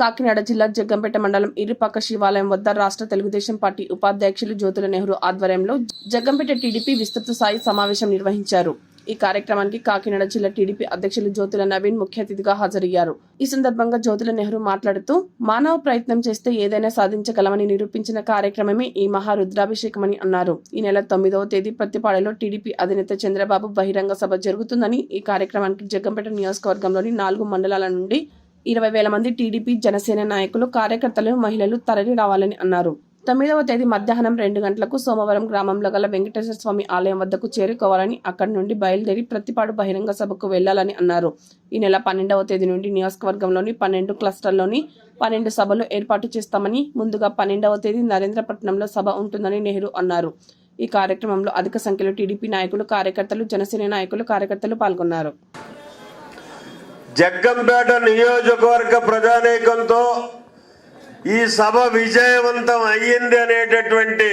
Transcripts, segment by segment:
కాకినాడ జిల్లా జగ్గంపేట మండలం ఇరుపక్క శివాలయం వద్ద రాష్ట్ర తెలుగుదేశం పార్టీ ఉపాధ్యక్షులు జ్యోతుల నెహ్రూ ఆధ్వర్యంలో జగ్గంపేట టీడీపీ విస్తృత స్థాయి సమావేశం నిర్వహించారు. ఈ కార్యక్రమానికి కాకినాడ జిల్లా టీడీపీ అధ్యక్షులు జ్యోతుల నవీన్ ముఖ్య అతిథిగా హాజరయ్యారు. ఈ సందర్భంగా జ్యోతుల నెహ్రూ మాట్లాడుతూ మానవ ప్రయత్నం చేస్తే ఏదైనా సాధించగలమని నిరూపించిన కార్యక్రమమే ఈ మహా రుద్రాభిషేకమని అన్నారు. ఈ నెల తొమ్మిదవ తేదీ ప్రతిపాడలో టీడీపీ అధినేత చంద్రబాబు బహిరంగ సభ జరుగుతుందని ఈ కార్యక్రమానికి జగ్గంపేట నియోజకవర్గంలోని నాలుగు మండలాల నుండి ఇరవై వేల మంది టీడీపీ జనసేన నాయకులు కార్యకర్తలు మహిళలు తరలి రావాలని అన్నారు. తొమ్మిదవ తేదీ మధ్యాహ్నం రెండు గంటలకు సోమవారం గ్రామంలో గల వెంకటేశ్వర స్వామి ఆలయం వద్దకు చేరుకోవాలని అక్కడి నుండి బయలుదేరి ప్రతిపాడు బహిరంగ సభకు వెళ్ళాలని అన్నారు. ఈ నెల పన్నెండవ తేదీ నుండి నియోజకవర్గంలోని పన్నెండు క్లస్టర్లోని పన్నెండు సభలు ఏర్పాటు చేస్తామని ముందుగా పన్నెండవ తేదీ నరేంద్రపట్నంలో సభ ఉంటుందని నెహ్రూ అన్నారు. ఈ కార్యక్రమంలో అధిక సంఖ్యలో టీడీపీ నాయకులు కార్యకర్తలు జనసేన నాయకులు కార్యకర్తలు పాల్గొన్నారు. జగ్గంపేట నియోజకవర్గ ప్రజానీకంతో ఈ సభ విజయవంతం అయ్యింది అనేటటువంటి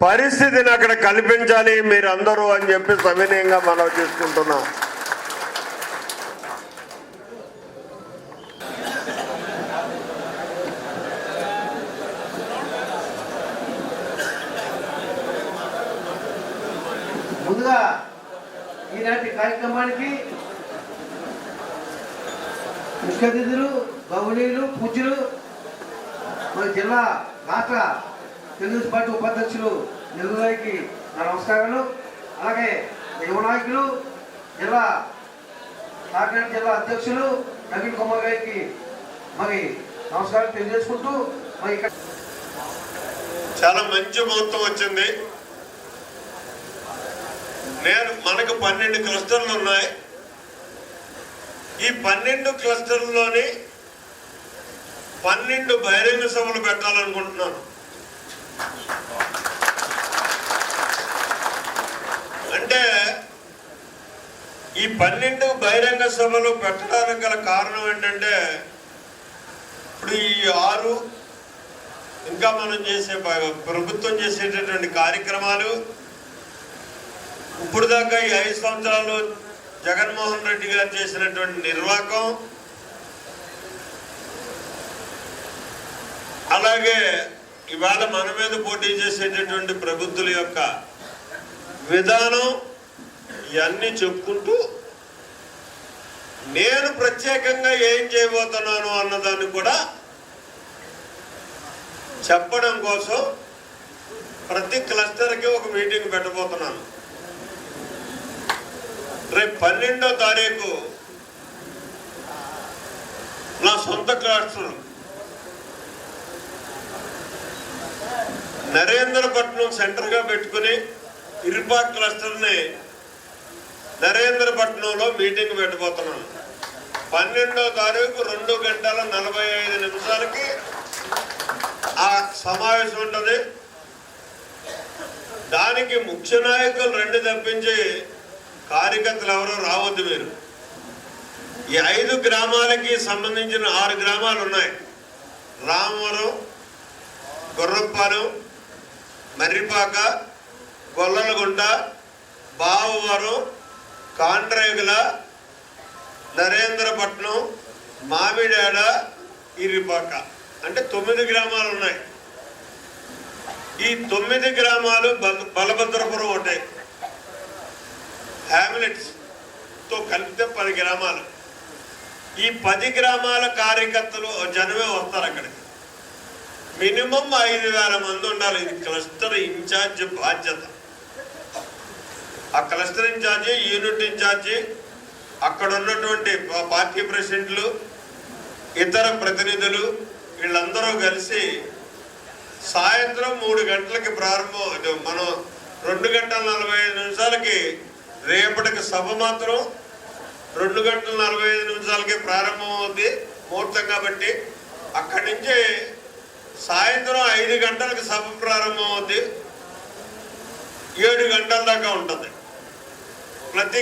పరిస్థితిని అక్కడ కల్పించాలి మీరందరూ అని చెప్పి సవినయంగా మనవి చేసుకుంటున్నాం. ముందుగా ఈనాటి కార్యక్రమానికి ముఖ్య అతిథులు గౌనీయులు పూజ్యులు మన జిల్లా రాష్ట్ర తెలుగుదేశం పార్టీ ఉపాధ్యక్షులు నెల్లూరుకి నా నమస్కారాలు. అలాగే యువ నాయకులు జిల్లా కాకినాడ జిల్లా అధ్యక్షులు నవీన్ కుమార్ గారికి మరి నమస్కారం తెలియజేసుకుంటూ మరి ఇక్కడ చాలా మంచి ముహూర్తం వచ్చింది. నేను మనకు పన్నెండు క్లస్టర్లు ఉన్నాయి. ఈ పన్నెండు క్లస్టర్లోని పన్నెండు బహిరంగ సభలు పెట్టాలనుకుంటున్నాను. అంటే ఈ పన్నెండు బహిరంగ సభలు పెట్టడానికి గల కారణం ఏంటంటే ఇప్పుడు ఈ ఆరు ఇంకా మనం చేసే ప్రభుత్వం చేసేటటువంటి కార్యక్రమాలు ఇప్పుడు దాకా ఈ ఐదు సంవత్సరాలు జగన్మోహన్ రెడ్డి గారు చేసినటువంటి నిర్వాకం అలాగే ఇవాళ మన మీద పోటీ చేసేటటువంటి ప్రభుత్వుల యొక్క విధానం ఇవన్నీ చెప్పుకుంటూ నేను ప్రత్యేకంగా ఏం చేయబోతున్నాను అన్నదాన్ని కూడా చెప్పడం కోసం ప్రతి క్లస్టర్కి ఒక మీటింగ్ పెట్టబోతున్నాను. రేపు పన్నెండో తారీఖు నా సొంత క్లస్టర్ నరేంద్రపట్నం సెంటర్గా పెట్టుకుని ఇరుపా క్లస్టర్ని నరేంద్రపట్నంలో మీటింగ్ పెట్టబోతున్నాను. పన్నెండో తారీఖు రెండు గంటల నలభై ఐదు నిమిషాలకి ఆ సమావేశం ఉంటుంది. దానికి ముఖ్య నాయకులు రెండు తప్పించి కార్యకర్తలు ఎవరో రావద్దు మీరు. ఈ ఐదు గ్రామాలకి సంబంధించిన ఆరు గ్రామాలు ఉన్నాయి. రామవరం గుర్రపాలెం మర్రిపాక గొల్లలగుంట బావవరం కాండ్రేగుల నరేంద్రపట్నం మామిడాడ ఇరిపాక అంటే తొమ్మిది గ్రామాలు ఉన్నాయి. ఈ తొమ్మిది గ్రామాలు బల- బలభద్రపురం ఉంటాయి హ్యామిలెట్స్తో కలిపితే పది గ్రామాలు. ఈ పది గ్రామాల కార్యకర్తలు జనమే వస్తారు అక్కడికి. మినిమం ఐదు వేల మంది ఉండాలి. ఇది క్లస్టర్ ఇన్ఛార్జ్ బాధ్యత. ఆ క్లస్టర్ ఇన్ఛార్జి యూనిట్ ఇన్ఛార్జి అక్కడ ఉన్నటువంటి పార్టీ ప్రెసిడెంట్లు ఇతర ప్రతినిధులు వీళ్ళందరూ కలిసి సాయంత్రం మూడు గంటలకి ప్రారంభం మనం రెండు గంటల నలభై ఐదు నిమిషాలకి రేపటికి సభ మాత్రం రెండు గంటల నలభై ఐదు నిమిషాలకి ప్రారంభం అవుద్ది ముహూర్తం కాబట్టి. అక్కడి నుంచి సాయంత్రం ఐదు గంటలకు సభ ప్రారంభం అవుద్ది. ఏడు గంటల దాకా ఉంటుంది. ప్రతి